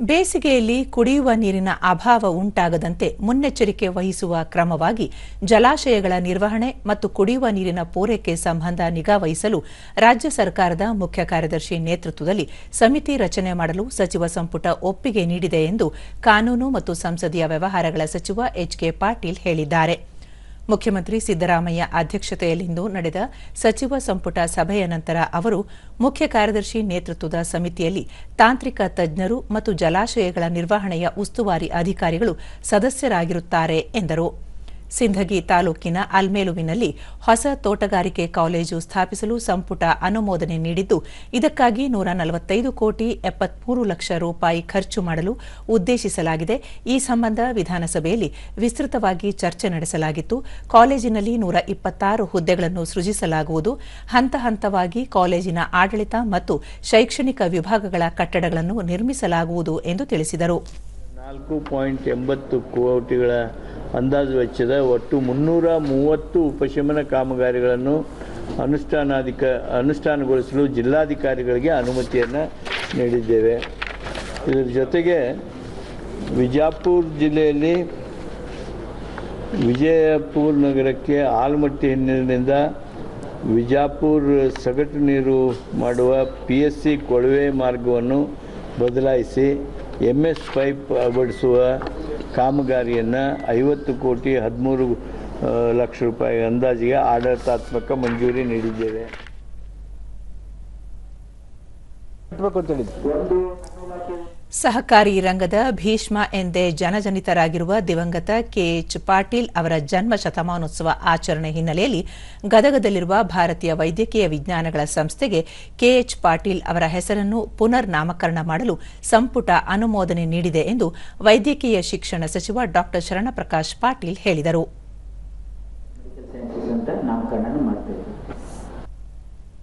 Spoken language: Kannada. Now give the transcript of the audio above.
ಬೇಸಿಗೆಯಲ್ಲಿ ಕುಡಿಯುವ ನೀರಿನ ಅಭಾವ ಉಂಟಾಗದಂತೆ ಮುನ್ನೆಚ್ಚರಿಕೆ ವಹಿಸುವ ಕ್ರಮವಾಗಿ ಜಲಾಶಯಗಳ ನಿರ್ವಹಣೆ ಮತ್ತು ಕುಡಿಯುವ ನೀರಿನ ಪೂರೈಕೆ ಸಂಬಂಧ ನಿಗಾ ರಾಜ್ಯ ಸರ್ಕಾರದ ಮುಖ್ಯ ಕಾರ್ಯದರ್ಶಿ ನೇತೃತ್ವದಲ್ಲಿ ಸಮಿತಿ ರಚನೆ ಮಾಡಲು ಸಚಿವ ಸಂಪುಟ ಒಪ್ಪಿಗೆ ನೀಡಿದೆ ಎಂದು ಕಾನೂನು ಮತ್ತು ಸಂಸದೀಯ ವ್ಯವಹಾರಗಳ ಸಚಿವ ಎಚ್ಕೆ ಪಾಟೀಲ್ ಹೇಳಿದ್ದಾರೆ. ಮುಖ್ಯಮಂತ್ರಿ ಸಿದ್ದರಾಮಯ್ಯ ಅಧ್ಯಕ್ಷತೆಯಲ್ಲಿಂದು ನಡೆದ ಸಚಿವ ಸಂಪುಟ ಸಭೆಯ ನಂತರ ಅವರು ಮುಖ್ಯ ಕಾರ್ಯದರ್ಶಿ ನೇತೃತ್ವದ ಸಮಿತಿಯಲ್ಲಿ ತಾಂತ್ರಿಕ ತಜ್ಞರು ಮತ್ತು ಜಲಾಶಯಗಳ ನಿರ್ವಹಣೆಯ ಉಸ್ತುವಾರಿ ಅಧಿಕಾರಿಗಳು ಸದಸ್ಯರಾಗಿರುತ್ತಾರೆ ಎಂದರು. ಸಿಂಧಗಿ ತಾಲೂಕಿನ ಅಲ್ಮೇಲುವಿನಲ್ಲಿ ಹೊಸ ತೋಟಗಾರಿಕೆ ಕಾಲೇಜು ಸ್ಥಾಪಿಸಲು ಸಂಪುಟ ಅನುಮೋದನೆ ನೀಡಿದ್ದು, ಇದಕ್ಕಾಗಿ ನೂರ ನಲವತ್ತೈದು ಕೋಟಿ ಎಪ್ಪತ್ಮೂರು ಲಕ್ಷ ರೂಪಾಯಿ ಖರ್ಚು ಮಾಡಲು ಉದ್ದೇಶಿಸಲಾಗಿದೆ. ಈ ಸಂಬಂಧ ವಿಧಾನಸಭೆಯಲ್ಲಿ ವಿಸ್ತೃತವಾಗಿ ಚರ್ಚೆ ನಡೆಸಲಾಗಿತ್ತು. ಕಾಲೇಜಿನಲ್ಲಿ ನೂರ ಇಪ್ಪತ್ತಾರು ಹುದ್ದೆಗಳನ್ನು ಸೃಜಿಸಲಾಗುವುದು. ಹಂತ ಹಂತವಾಗಿ ಕಾಲೇಜಿನ ಆಡಳಿತ ಮತ್ತು ಶೈಕ್ಷಣಿಕ ವಿಭಾಗಗಳ ಕಟ್ಟಡಗಳನ್ನು ನಿರ್ಮಿಸಲಾಗುವುದು ಎಂದು ತಿಳಿಸಿದರು. ಅಂದಾಜು ವೆಚ್ಚದ ಒಟ್ಟು ಮುನ್ನೂರ ಮೂವತ್ತು ಉಪಶಮನ ಕಾಮಗಾರಿಗಳನ್ನು ಅನುಷ್ಠಾನಾಧಿಕ, ಅನುಷ್ಠಾನಗೊಳಿಸಲು ಜಿಲ್ಲಾಧಿಕಾರಿಗಳಿಗೆ ಅನುಮತಿಯನ್ನು ನೀಡಿದ್ದೇವೆ. ಇದರ ಜೊತೆಗೆ ವಿಜಾಪುರ ಜಿಲ್ಲೆಯಲ್ಲಿ ವಿಜಯಪುರ ನಗರಕ್ಕೆ ಆಲ್ಮಟ್ಟಿ ಹಿನ್ನೀರಿನಿಂದ ವಿಜಾಪುರ ಸಗಟು ನೀರು ಮಾಡುವ ಪಿ ಎಸ್ ಸಿ ಕೊಳವೆ ಮಾರ್ಗವನ್ನು ಬದಲಾಯಿಸಿ ಎಂ ಎಸ್ ಪೈಪ್ ಅಳವಡಿಸುವ ಕಾಮಗಾರಿಯನ್ನು ಐವತ್ತು ಕೋಟಿ ಹದಿಮೂರು ಲಕ್ಷ ರೂಪಾಯಿ ಅಂದಾಜಿಗೆ ಆಡಳಿತಾತ್ಮಕ ಮಂಜೂರಿ ನೀಡಿದ್ದೇವೆ. ಅಂತ ಸಹಕಾರಿ ರಂಗದ ಭೀಷ್ಮ ಎಂದೇ ಜನಜನಿತರಾಗಿರುವ ದಿವಂಗತ ಕೆಎಚ್ ಪಾಟೀಲ್ ಅವರ ಜನ್ಮ ಶತಮಾನೋತ್ಸವ ಆಚರಣೆ ಹಿನ್ನೆಲೆಯಲ್ಲಿ ಗದಗದಲ್ಲಿರುವ ಭಾರತೀಯ ವೈದ್ಯಕೀಯ ವಿಜ್ಞಾನಗಳ ಸಂಸ್ಥೆಗೆ ಕೆಎಚ್ ಪಾಟೀಲ್ ಅವರ ಹೆಸರನ್ನು ಪುನರ್ ನಾಮಕರಣ ಮಾಡಲು ಸಂಪುಟ ಅನುಮೋದನೆ ನೀಡಿದೆ ಎಂದು ವೈದ್ಯಕೀಯ ಶಿಕ್ಷಣ ಸಚಿವ ಡಾ ಶರಣಪ್ರಕಾಶ್ ಪಾಟೀಲ್ ಹೇಳಿದರು.